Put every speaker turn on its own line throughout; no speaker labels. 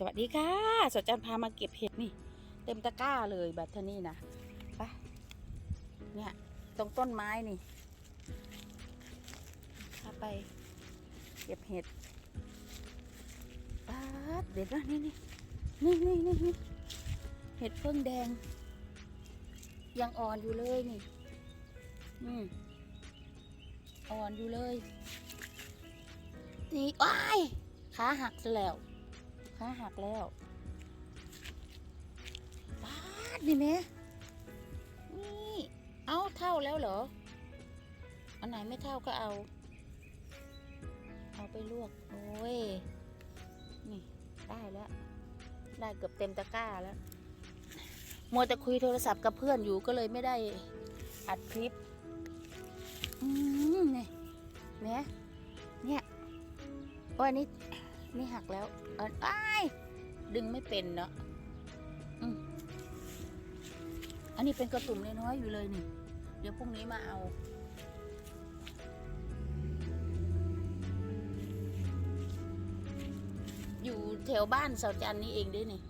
สวัสดีค่ะสดจันพามาเก็บเห็ดนี่ เต็มตะกร้าเลยแบบเทานี่นะไปเนี่ยตรงต้นไม้นี่พาไปเก็บเห็ดป๊าดเด็ดนะนี่นี่นี่นี่นี่นี่เห็ดเพิ่งแดง ยังอ่อนอยู่เลยนี่อืมอ่อนอยู่เลยนี่ว้ายขาหักซะแล้ว ขาหักแล้วปาดนี่แม่นี่เอาเท่าแล้วเหรอ อันไหนไม่เท่าก็เอา เอาไปลวก โอ้ย นี่ได้แล้ว ได้เกือบเต็มตะกร้าแล้ว มัวแต่คุยโทรศัพท์กับเพื่อนอยู่ก็เลยไม่ได้อัดคลิป อืมนี่แม่เนี่ยโอ้ยนี่ นี่หักแล้วเอ้ายดึงไม่เป็นเนาะอันนี้เป็นกระตุ่มน้อยๆอยู่เลยนี่ เดี๋ยวพรุ่งนี้มาเอาอยู่แถวบ้านเสาจันนี่เองด้วยนี่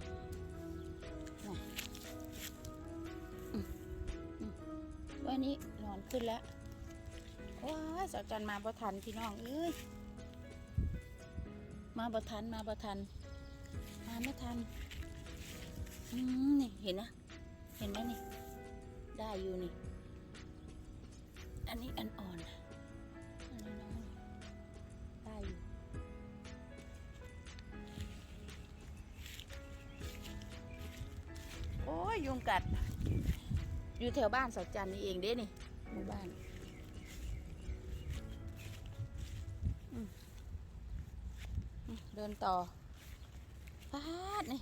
วันนี้นอนขึ้นแล้ว ว้าเสาจันมาพอทันพี่น้องเอ้ย มาบ่ทันมาบ่ทัน มาไม่ทันอืมนี่เห็นนะ เห็นไหมนี่ ได้อยู่นี่ อันนี้อันอ่อนอันน้อยได้อยู่โอ้ยยุงกัด อยู่แถวบ้านเสาจันนี่เองเด้นี่หมู่บ้าน เดินต่อพาดนี่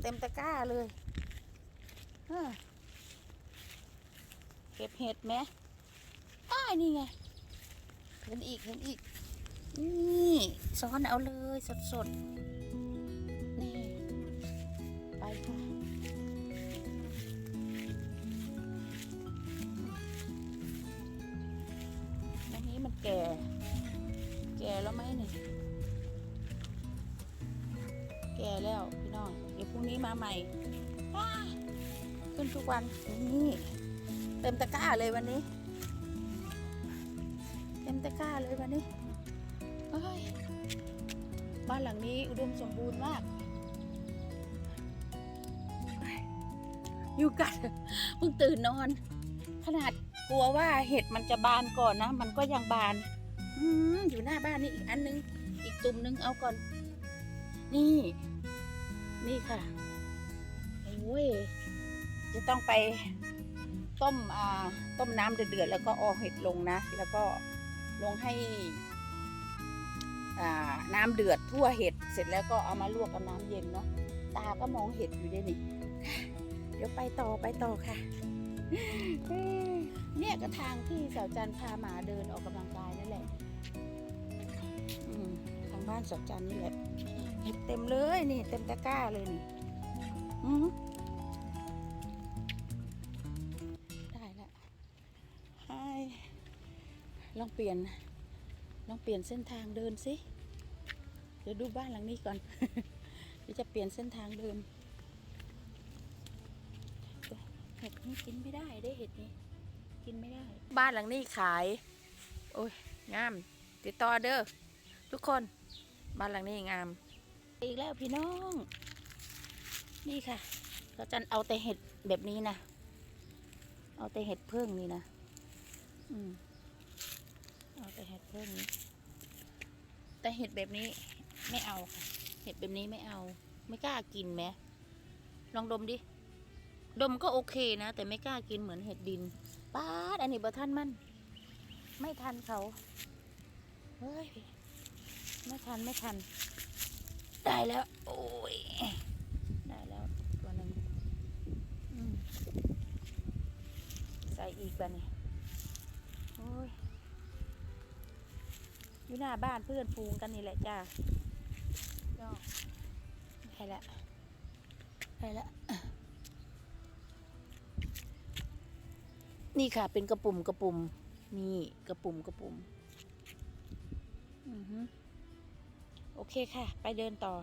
เต็มตะกร้าเลยเก็บเห็ดไหมอ้ายนี่ไงเห็นอีกเห็นอีก นี่ซ้อนเอาเลยสดสดๆนี่ ไปค่ะอันนี้มันแก่ นี้มาใหม่ขึ้นทุกวันนี่เต็มตะกร้าเลยวันนี้ เต็มตะกร้าเลยวันนี้บ้านหลังนี้อุดมสมบูรณ์มากอยู่กัดเพิ่งตื่นนอน ขนาดกลัวว่าเห็ดมันจะบานก่อนนะ มันก็ยังบานอือยู่หน้าบ้านนี่อีกอันนึง อีกตุ่มนึงเอาก่อน นี่ นี่ค่ะโอ้ยจะต้องไปต้มอ่าต้มน้ำเดือดๆแล้วก็เอาเห็ดลงนะ แล้วก็ลงให้อ่าน้ำเดือดทั่วเห็ดเสร็จแล้วก็เอามาลวกกับน้ำเย็นเนาะตาก็มองเห็ดอยู่ด้วยนี่เดี๋ยวไปต่อไปต่อค่ะเนี่ยก็ทางที่สาวจันพาหมาเดินออกกำลังกายนั่นแหละอืมทางบ้านสาวจันนี่แหละ เห็ดเต็มเลยนี่เต็มตะกร้าเลยนี่ได้แล้วไฮลองเปลี่ยน ลองเปลี่ยนเส้นทางเดินสิเดี๋ยวดูบ้านหลังนี้ก่อนเดี๋ยวจะเปลี่ยนเส้นทางเดินเห็ดนี่กินไม่ได้ได้เห็ดนี่กินไม่ได้ บ้านหลังนี้ขาย โอ้ยงาม ติดต่อเด้อทุกคน บ้านหลังนี้งาม อีกแล้วพี่น้อง นี่ค่ะเราจะเอาแต่เห็ดแบบนี้นะ เอาแต่เห็ดเพิ่งนี่นะ อืม เอาแต่เห็ดเพิ่งนี้ แต่เห็ดแบบนี้ไม่เอาค่ะ เห็ดแบบนี้ไม่เอา ไม่กล้ากินไหมลองดมดิ ดมก็โอเคนะ แต่ไม่กล้ากินเหมือนเห็ดดินป้าดอันนี้บะท่านมัน ไม่ทันเขา เฮ้ย ไม่ทันไม่ทัน ได้แล้ว โอ้ย ได้แล้วตัวหนึ่งใส่อีกแบบนี้โอ้ย อยู่หน้าบ้านเพื่อนฟูงกันนี่แหละจ้าก็ได้แล้วได้แล้วนี่ค่ะ เป็นกระปุ่มกระปุ่มนี่กระปุ่มกระปุ่มอือฮึ โอเคค่ะ ไปเดินต่อ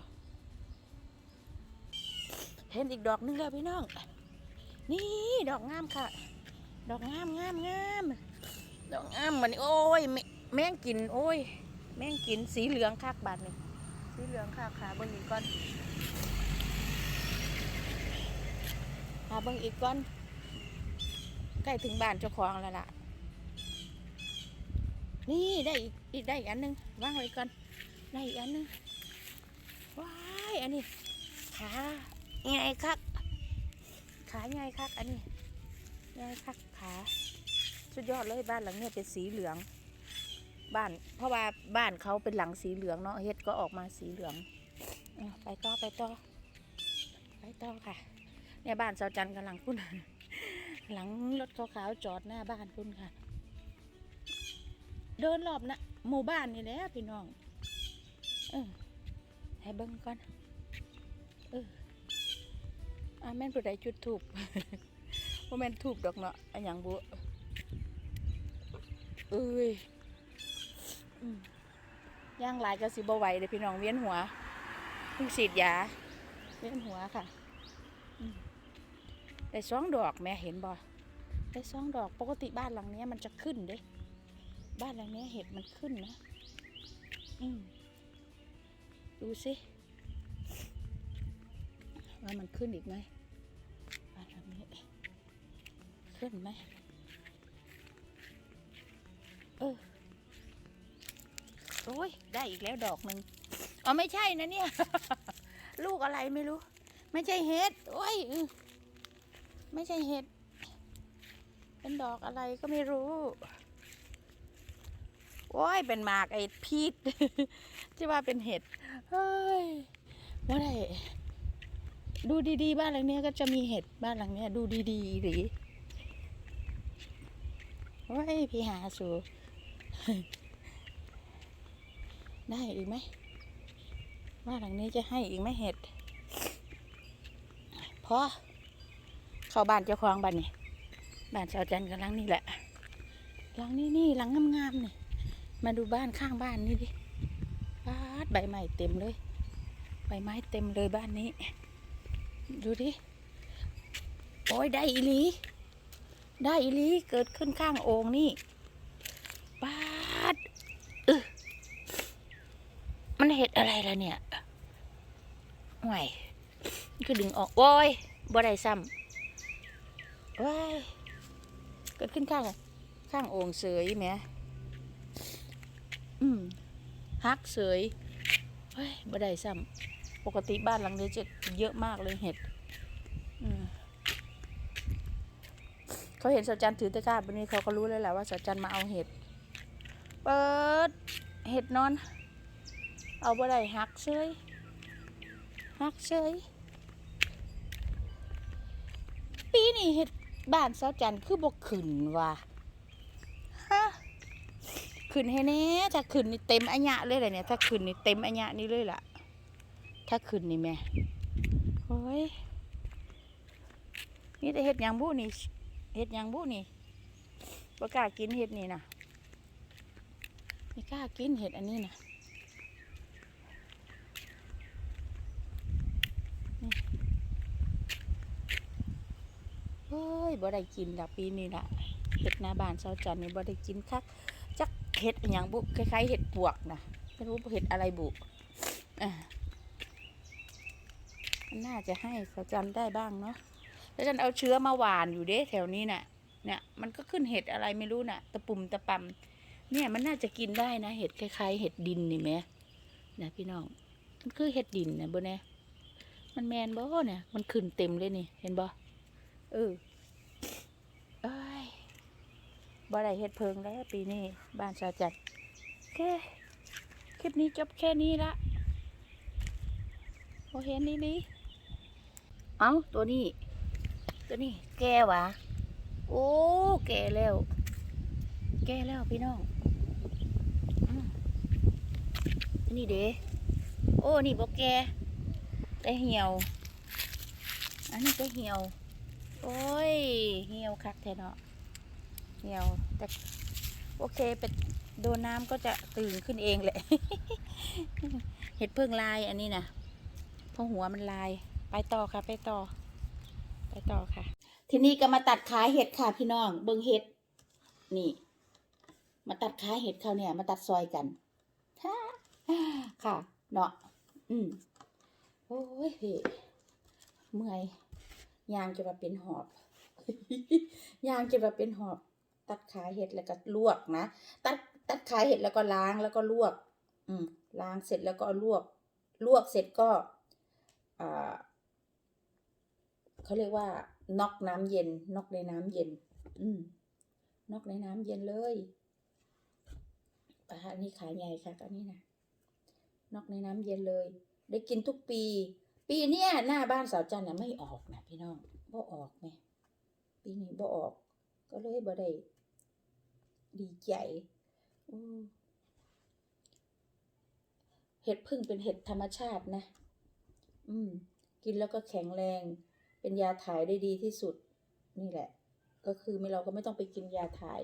เห็นอีกดอกหนึงแล้วพี่น้อง นี่ดอกงามค่ะ ดอกงามงามงามดอกงามเหมือนโอ้ยแมแมงกินโอ้ย แมงกินสีเหลืองคักบาดนี่สีเหลืองคักค่ะเบิ่งอีกก่อนหาเบิ่งอีกก่อน ใกล้ถึงบ้านเจ้าของแล้วล่ะ นี่ได้อีกได้อีกอันหนึงวางไว้ก่อน ได้อีกอันนึงว้ายอันนี้ขาไงคักขาไงคักอันนี้ไงคักขาสุดยอดเลยบ้านหลังนี้เป็นสีเหลือง บ้าน เพราะว่าบ้านเขาเป็นหลังสีเหลืองเนาะเฮ็ดก็ออกมาสีเหลืองอไปต่อไปต่อไปต่อค่ะ เนี่ยบ้านสาวจันทร์กำลังพุ่นหลังรถขาวๆจอดหน้าบ้านพุ่นค่ะ เดินรอบนะหมู่บ้านนี่แหละพี่น้อง เออให้เบิ้งก่อน เอออ่าแม่นผู้ใดจุดถูกว่าแม่นถูกดอกเนาะอันหยังบุเอ้ยอย่างลายก็สิบไหวเลยพี่น้องเวียนหัวเพิ่งฉีดยา เวียนหัวค่ะได้สองดอกแม่เห็นบ่ได้สองดอกปกติบ้านหลังนี้มันจะขึ้นเด้ บ้านหลังนี้เห็ดมันขึ้นนะ อืม ดูสิว่ามันขึ้นอีกไหมบ้านหลังนี้ ขึ้นไหม เออ โอ้ย ได้อีกแล้วดอกหนึ่งอ๋อไม่ใช่นะเนี่ย ลูกอะไรไม่รู้ ไม่ใช่เห็ด โอ้ย ไม่ใช่เห็ด เป็นดอกอะไรก็ไม่รู้ โอ้ย เป็นหมากไอ้พีดที่ว่าเป็นเห็ด เฮ้ยว่าไรดูดีๆ บ้านหลังนี้ก็จะมีเห็ดบ้านหลังนี้ดูดีๆหรือโอ้ยพี่หาสูได้อีกไหมบ้านหลังนี้จะให้อีกไหมเห็ดพอเข้าบ้านเจ้าของบ้านนี่บ้านชาวจันทร์กับหลังนี่แหละหลังนี้นี่หลังงามๆนี่มาดูบ้านข้างบ้านนี่ดิ ใบไม้เต็มเลย ใบไม้เต็มเลยบ้านนี้ ดูดิโอ้ยได้อีลีได้อีลีเกิดขึ้นข้างโอ่งนี่บาดเออมันเห็ดอะไรล่ะเนี่ยห่วยคือดึงออกโอ้ยบ่ได้ซ้ำว้ายเกิดขึ้นข้างข้างโอ่งเสยแหมอืมฮักเสย ฮ้ยบ่ได้ซ้ำปกติบ้านหลังนี้จะเยอะมากเลยเห็ดเขาเห็นสาวจันถือตะกร้าวันนี้เขาก็รู้เลยแหละว่าสาวจันมาเอาเห็ด เปิด เห็ดนอน เอาบ่ได้ฮักเสยฮักเสยปีนี้เห็ดบ้านสาวจันคือบกขึ้นว่ะ ขึ้นให้แน่ถ้าขึ้นนี่เต็มอัญญะเลยแหละเนี่ย ถ้าขึ้นนี่เต็มอัญญะนี่เลยล่ะ ถ้าขึ้นนี่แม่โอ้ยนี่แต่เห็ดยังบุนี่เห็ดยังบุนี่บ่กล้ากินเห็ดนี่นะไม่กล้ากินเห็ดอันนี้นะเฮ้ยบ่ได้กินละปีนี้ละเห็ดหน้าบ้านเช้าจันนี่บ่ได้กินคัก เห็ดอย่างบุคล้ายๆเห็ดปวกนะไม่รู้เห็ดอะไรบุอะมันน่าจะให้เขาจำได้บ้างเนาะแล้วฉันเอาเชื้อมาหวานอยู่เด้แถวนี้น่ะ เนี่ย มันก็ขึ้นเห็ดอะไรไม่รู้น่ะ ตะปุ่มตะปำเนี่ยมันน่าจะกินได้นะเห็ดคล้ายๆ เห็ดดินนี่ไหมนะพี่น้องมันคือเห็ดดินนะบนเนี่ยมันแมนบ่เนี่ย มันขึ้นเต็มเลยนี่ เห็นบ่เออเอ้ย บ่ได้เฮ็ดเพิงแล้วปีนี้บ้านชาวจัดโอเคคลิปนี้จบแค่นี้ละพอเห็นนี่นี่เอ้าตัวนี้ ตัวนี้แก่วะโอ้แก่แล้ว แก่แล้วพี่น้องอันนี่เด้โอ้นี่บ่แก่แต่เหี่ยว อันนี้ก็เหี่ยว โอ้ย เหี่ยวคักแท้เนาะ เหี่ยวแต่โอเคเป็นโดนน้ำก็จะตื่นขึ้นเองแหละ เห็ดเพิ่งลายอันนี้นะเพราะหัวมันลาย ไปต่อค่ะ ไปต่อ ไปต่อค่ะ ทีนี้ก็มาตัดขาเห็ดค่ะพี่น้อง เบิ่งเห็ด นี่ มาตัดขาเห็ดเขาเนี่ย มาตัดซอยกันค่ะค่ะ เนาะ อืมโอ้ยพี่เมื่อยยางจะมาเป็นหอบยางจะมาเป็นหอบ ตัดขาเห็ดแล้วก็ลวกนะตัดตัดขาเห็ดแล้วก็ล้างแล้วก็ลวก อืมล้างเสร็จแล้วก็ลวก ลวกเสร็จก็อ่าเขาเรียกว่าน็อกน้ำเย็นน็อกในน้ำเย็น อืมน็อกในน้ำเย็นเลยปลาอันนี้ขายใหญ่ค่ะตอนนี้นะน็อกในน้ำเย็นเลย ได้กินทุกปี ปีเนี้ยหน้าบ้านสาวจันทร์น่ะไม่ออกนะพี่น้องบ่ออกไหมปีนี้บ่ออก ก็เลยบ่ได้ ดีใจเห็ดพึ่งเป็นเห็ดธรรมชาตินะ อืม กินแล้วก็แข็งแรง เป็นยาถ่ายได้ดีที่สุด นี่แหละ ก็คือเราก็ไม่ต้องไปกินยาถ่าย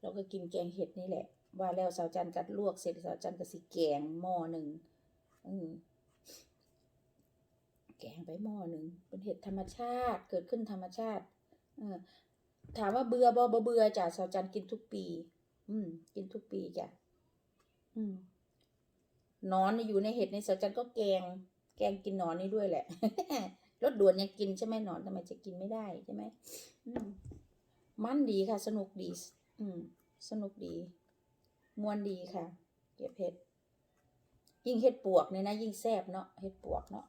เราก็กินแกงเห็ดนี่แหละ ว่าแล้วสาวจันทร์กัดลวกเสร็จสาวจันทร์ก็สิแกงหม้อหนึ่งอืมแกงไปหม้อหนึ่งเป็นเห็ดธรรมชาติ เกิดขึ้นธรรมชาติ เออ ถามว่าเบื่อบ่บ่เบื่อจ้ะสาวจันกินทุกปี อืม กินทุกปีจ้ะอืมนอนอยู่ในเห็ดในสาวจันก็แกง แกงกินนอนนี่ด้วยแหละรถด่วนยังกินใช่ไหมนอนทำไมจะกินไม่ได้ใช่ไหมอืมมันดีค่ะ สนุกดี อืม สนุกดีมวนดีค่ะ เก็บเห็ด ยิ่งเห็ดปวกเนี่ยนะ ยิ่งแซ่บเนาะเห็ดปวกเนาะ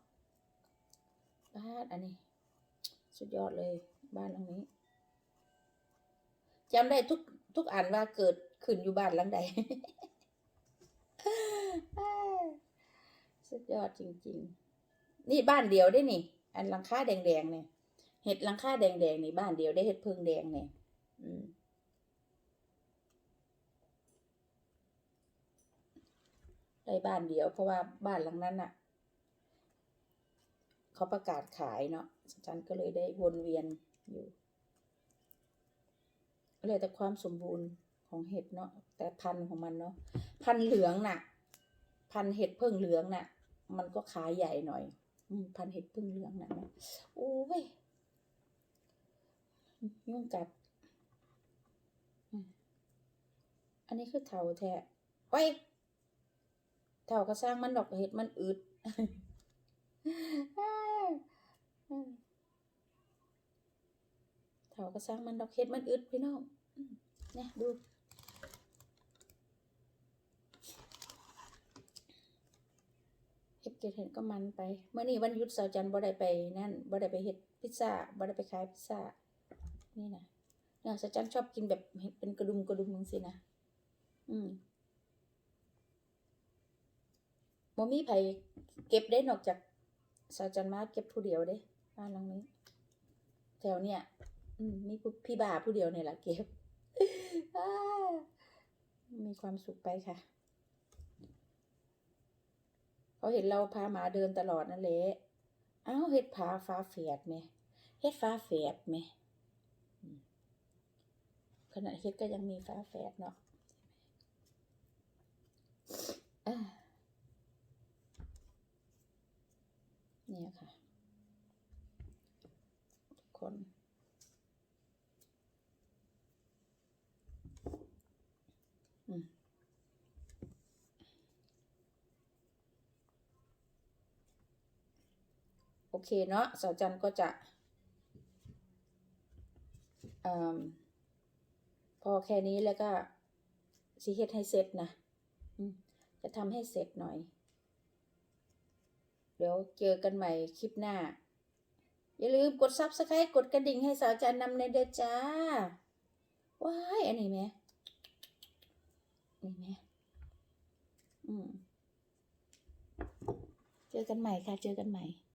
บ้านอันนี้ สุดยอดเลย บ้านหลังนี้ จำได้ทุกทุกอันว่าเกิดขึ้นอยู่บ้านหลังใดสุดยอดจริง ๆ นี่บ้านเดียวได้นี่ อันหลังคาแดงๆเนี่ยเห็ดหลังคาแดงๆนี่บ้านเดียวได้เห็ดพึ่งแดงเนี่ยอืมได้บ้านเดียวเพราะว่าบ้านหลังนั้นน่ะ เขาประกาศขายเนาะฉันก็เลยได้วนเวียนอยู่ เลยแต่ความสมบูรณ์ของเห็ดเนาะแต่พันธุ์ของมันเนาะพันธุ์เหลืองน่ะ พันธุ์เห็ดเพิ่งเหลืองน่ะ มันก็ขายใหญ่หน่อยพันธุ์เห็ดเพิ่งเหลืองน่ะโอ้ยยุ่งกัด อันนี้คือเถาแท้ไว้ยเถาก็สร้างมันดอกเห็ดมันอึด เถาก็สร้างมันดอกเห็ดมันอึดพี่น้องเนี่ยดูเฮ็ดเกดเห็นก็มันไปเมื่อนี้วันยุดเสาร์จันทร์บ่ได้ไปนั่นบ่ได้ไปเฮ็ดพิซซ่าบ่ได้ไปขายพิซซ่านี่นะเนี่ยเสาร์จันทร์ชอบกินแบบเห็ดเป็นกระดุมกระดุมจังซี่นะอืมบ่มีไผเก็บได้นอกจากเสาร์จันทร์มาเก็บผู้เดียวเด้บ้านหลังนี้แถวเนี้ย อืมมีพี่บาผู้เดียวเนี่ยล่ะเก็บมีความสุขไปค่ะเขาเห็นเราพาหมาเดินตลอดนั่นแหละอ้าวเฮ็ดผาฟ้าแฝดไหมเฮ็ดฟ้าแฝดไหมอืมขณะเฮ็ดก็ยังมีฟ้าแฝดเนาะอ่าเนี่ยค่ะ ทุกคน อืม โอ เคเนาะสาวจันก็จะอพอแค่นี้แล้วก็สิเฮ็ดให้เสร็จนะจะทำให้เสร็จหน่อย เดี๋ยวเจอกันใหม่คลิปหน้า อย่าลืมกดซับสไครต์กดกระดิ่งให้สาวจันนำในเด้อจ้า ว้าย อันนี้ไหมนี่ไหมอืมเจอกันใหม่ค่ะ เจอกันใหม่